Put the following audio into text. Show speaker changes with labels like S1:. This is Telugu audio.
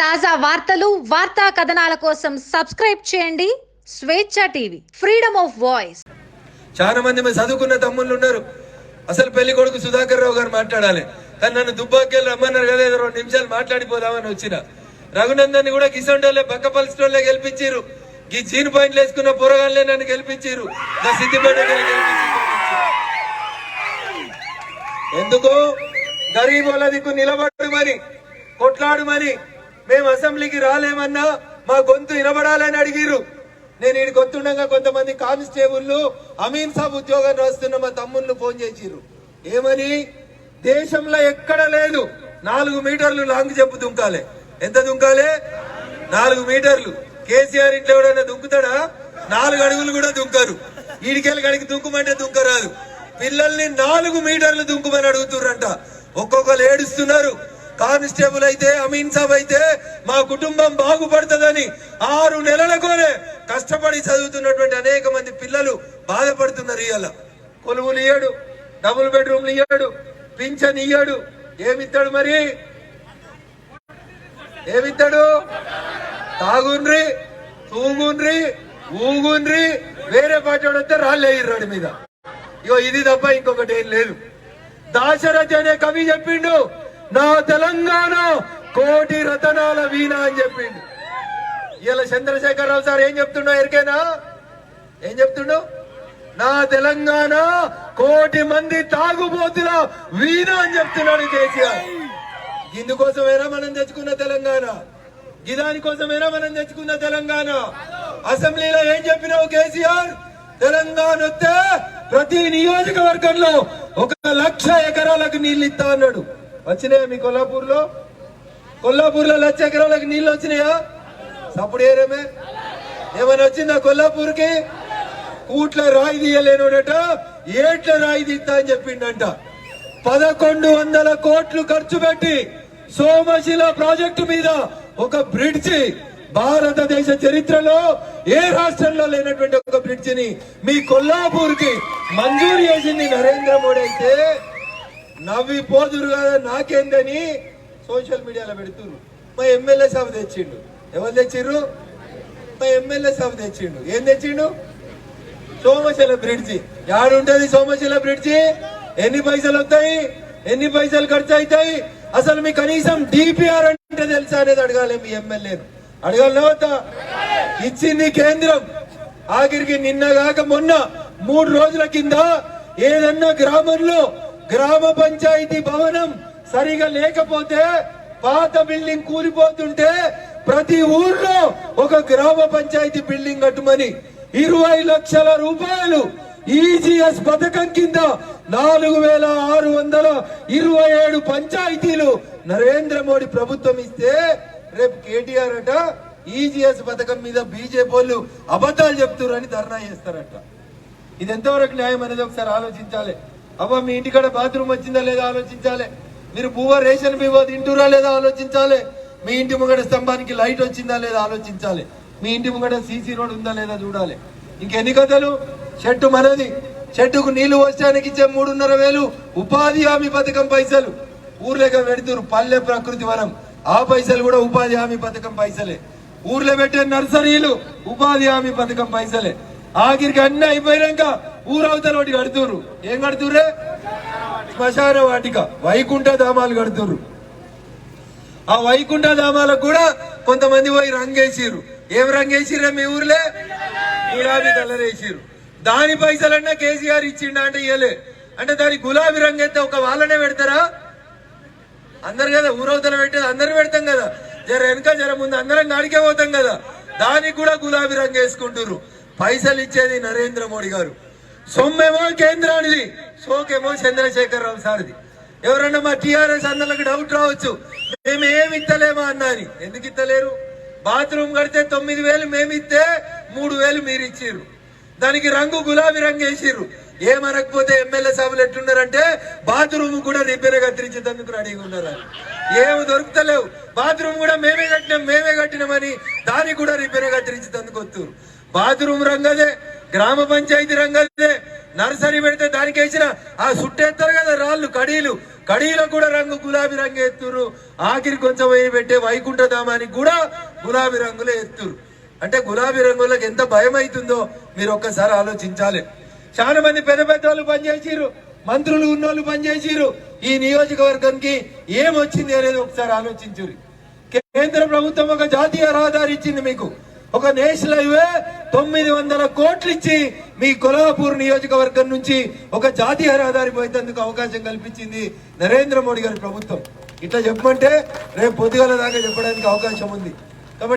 S1: తాజా వార్తలు వార్తా కథనాల కోసం సబ్స్క్రైబ్ చేయండి. స్వేచ్ఛ టీవీ ఫ్రీడమ్ ఆఫ్ వాయిస్.
S2: చాలా మంది మేము చదువుకున్న తమ్ముళ్ళు ఉన్నారు. అసలు పెళ్ళి కొడుకు సుధాకర్ రావు గారు మాట్లాడాలి. కానీ నన్ను దుబ్బాకెళ్ళి రమ్మన్నారు కదా ఏదో రెండు నిమిషాలు మాట్లాడిపోదామని వచ్చిన. రఘునందన్ కూడా కిసండోళ్ళే పక్క పలిసిటోళ్ళే గెలిపించారు ఈ జీన్ పాయింట్లు వేసుకున్న పొరగాళ్ళే నన్ను గెలిపించారు నా సిద్దిపేట ఎందుకు గరీబుల దిక్కు నిలబడమని కొట్లాడమని మేము అసెంబ్లీకి రాలేమన్నా మా గొంతు వినబడాలని అడిగిరు నేను ఈడికి వస్తుండగా కొంతమంది కానిస్టేబుల్లు అమీన్ సాబ్ ఉద్యోగం రాస్తున్న మా తమ్ముళ్ళు ఫోన్ చేసిరు ఏమని? దేశంలో ఎక్కడ లేదు. నాలుగు మీటర్లు లాంగ్ జంప్ దుంకాలే. ఎంత దుంకాలే? నాలుగు మీటర్లు. కేసీఆర్ ఇంట్లో ఎవడైనా దుంకుతాడా? నాలుగు అడుగులు కూడా దుంకరు. ఈడికెళ్ళి గడికి దుంకుమంటే దుంకరాదు. పిల్లల్ని నాలుగు మీటర్లు దుంకుమని అడుగుతుర్రంట. ఒక్కొక్కరు ఏడుస్తున్నారు. కానిస్టేబుల్ అయితే అమీన్ సాబ్ అయితే మా కుటుంబం బాగుపడుతుందని ఆరు నెలలకోనే కష్టపడి చదువుతున్నటువంటి అనేక మంది పిల్లలు బాధపడుతున్నారు ఇవాళ కొలువులు ఇయ్యాడు డబుల్ బెడ్రూమ్లు ఇయ్యాడు పింఛన్ ఇయ్యాడు. ఏమిస్తాడు మరి? ఏమిస్తాడు తాగుండ్రి తూగుండ్రి ఊగుండ్రి వేరే పార్టీ వస్తే రాళ్ళు మీద. ఇగో ఇది తప్ప ఇంకొకటి ఏం లేదు. దాశరథి అనే కవి చెప్పిండు నా తెలంగాణ కోటి రతనాల వీణ అని చెప్పిండు. ఇలా చంద్రశేఖరరావు సార్ ఏం చెప్తుండో ఎరికేనా? ఏం చెప్తుండో? నా తెలంగాణ కోటి మంది తాగుబోతుల వీణ అని చెప్తున్నాడు కేసీఆర్. ఇందుకోసమేనా మనం తెచ్చుకున్న తెలంగాణ? గిదాని కోసమేనా మనం తెచ్చుకున్న తెలంగాణ? అసెంబ్లీలో ఏం చెప్పినావు కేసీఆర్? తెలంగాణ వస్తే ప్రతి నియోజకవర్గంలో ఒక లక్ష ఎకరాలకు నీళ్ళు ఇస్తా అన్నాడు. వచ్చినాయా మీ కొల్లాపూర్లో కొల్లాపూర్లో లక్ష ఎకరాలకు నీళ్ళు వచ్చినాయా? సప్పుడు ఏరేమే? ఏమైనా వచ్చిందా కొల్లాపూర్కి కూట్ల రాయి తీయలేనుడట ఏట్ల రాయి తీస్తా అని చెప్పిండంట. పదకొండు వందల కోట్లు ఖర్చు పెట్టి సోమశిల ప్రాజెక్టు మీద ఒక బ్రిడ్జి భారతదేశ చరిత్రలో ఏ రాష్ట్రంలో లేనటువంటి ఒక బ్రిడ్జిని మీ కొల్లాపూర్కి మంజూరు చేసింది నరేంద్ర మోడీ అయితే నవ్వి పోదురు కదా నాకేందని సోషల్ మీడియాలో పెడుతున్నారు మా ఎమ్మెల్యే సభ తెచ్చిండు. ఎవరు తెచ్చిర్రు మా ఎమ్మెల్యే సభ తెచ్చిండు. ఏం తెచ్చిండు? సోమశల బ్రిడ్జి. యాడుంటది సోమశల బ్రిడ్జి? ఎన్ని పైసలు వస్తాయి? ఎన్ని పైసలు ఖర్చు అవుతాయి అసలు మీ కనీసం డిపిఆర్ అంటే తెలుసా అనేది అడగాలి మీ ఎమ్మెల్యేను. అడగాలి ఇచ్చింది కేంద్రం. ఆఖరికి నిన్న కాక మొన్న మూడు రోజుల కింద ఏదన్నా గ్రామంలో గ్రామ పంచాయతీ భవనం సరిగా లేకపోతే పాత బిల్డింగ్ కూలిపోతుంటే ప్రతి ఊర్లో ఒక గ్రామ పంచాయతీ బిల్డింగ్ కట్టుమని ఇరవై లక్షల రూపాయలు ఈజీఎస్ పథకం కింద నాలుగు వేల ఆరు వందల ఇరవై ఏడు పంచాయతీలు నరేంద్ర మోడీ ప్రభుత్వం ఇస్తే రేపు కేటీఆర్ అట ఈజీఎస్ పథకం మీద బీజేపీ వాళ్ళు అబద్ధాలు చెప్తున్నారని ధర్నా చేస్తారట. ఇది ఎంతవరకు న్యాయం అనేది ఒకసారి ఆలోచించాలి. అవ్వ మీ ఇంటికాడ బాత్రూమ్ వచ్చిందా లేదా ఆలోచించాలి. మీరు బువ్వ రేషన్ బివ్వ తింటురా లేదా ఆలోచించాలి. మీ ఇంటి ముంగడ స్తంభానికి లైట్ వచ్చిందా లేదా ఆలోచించాలి. మీ ఇంటి ముంగడ సీసీ రోడ్ ఉందా లేదా చూడాలి. ఇంకెన్ని కథలు? చెట్టు మనది. చెట్టుకు నీళ్ళు వచ్చడానికి ఇచ్చే మూడున్నర వేలు ఉపాధి హామీ పథకం పైసలు. ఊర్లేక పెడుతురు పల్లె ప్రకృతి వనం. ఆ పైసలు కూడా ఉపాధి హామీ పథకం పైసలే. ఊర్లో పెట్టే నర్సరీలు ఉపాధి హామీ పథకం పైసలే. ఆఖరికి అన్ని అయిపోయినాక ఊరవతల ఒకటి కడుతురు ఏం కడుతుర్రే? శ్మశాన వాటిక. వైకుంఠ ధామాలు కడుతురు ఆ వైకుంఠ ధామాలకు కూడా కొంతమంది పోయి రంగేసిరు ఏం రంగేసిర్రే మీ ఊర్లే? గులాబీ కలర్ వేసిర్రు. దాని పైసలన్నా కేసీఆర్ ఇచ్చిండ అంటే ఇయ్యలే. అంటే దాని గులాబీ రంగు అయితే ఒక వాళ్ళనే పెడతారా? అందరు కదా ఊరవతల పెట్టేది అందరు పెడతాం కదా. జర వెనక జర ముందు అందరం గాడికే పోతాం కదా. దానికి కూడా గులాబీ రంగు వేసుకుంటున్నారు పైసలు ఇచ్చేది నరేంద్ర మోడీ గారు. సొమ్మేమో కేంద్రానిది. సోకేమో చంద్రశేఖర్ రావు సార్ది. ఎవరన్నా మా టిఆర్ఎస్ అందరికి డౌట్ రావచ్చు. మేము ఏమి ఇత్తలేమా అన్నా అని ఎందుకు ఇత్తలేరు? బాత్రూమ్ కడితే తొమ్మిది వేలు మేము ఇస్తే మూడు వేలు మీరు ఇచ్చిర్రు. దానికి రంగు గులాబీ రంగు వేసిర్రు. ఏమనకపోతే ఎమ్మెల్యే సభలు ఎట్లున్నారంటే బాత్రూమ్ కూడా రిపేర్ కత్తిరించేందుకు రెడీగా ఉన్నారు? ఏమి దొరుకుతలేవు. బాత్రూమ్ కూడా మేమే కట్టినాం మేమే కట్టినామని దానికి కూడా రిపేర్ కత్తిరించేందుకు వస్తున్నారు బాత్రూమ్ రంగదే. గ్రామ పంచాయతీ రంగదే నర్సరీ పెడితే దానికి వేసిన ఆ సుట్టేస్తారు కదా రాళ్ళు కడీలు. కడీలో కూడా రంగు గులాబీ రంగు ఎత్తురు ఆఖరి కొంచెం వేయి పెట్టే వైకుంఠధామానికి కూడా గులాబీ రంగులే ఎత్తురు అంటే గులాబీ రంగులకు ఎంత భయం అవుతుందో మీరు ఒక్కసారి ఆలోచించాలి. చాలా మంది పెద్ద పెద్ద వాళ్ళు పనిచేసిరు మంత్రులు ఉన్నోళ్ళు పనిచేసిరు ఈ నియోజకవర్గానికి ఏమొచ్చింది అనేది ఒకసారి ఆలోచించురు కేంద్ర ప్రభుత్వం ఒక జాతీయ రహదారి ఇచ్చింది మీకు. ఒక నేషనల్ హైవే తొమ్మిది వందల కోట్లు ఇచ్చి మీ కొల్హాపూర్ నియోజకవర్గం నుంచి ఒక జాతీయ రహదారి పోయేందుకు అవకాశం కల్పించింది నరేంద్ర మోడీ గారి ప్రభుత్వం. ఇట్లా చెప్పమంటే రేపు పొద్దుగల దాకా చెప్పడానికి అవకాశం ఉంది.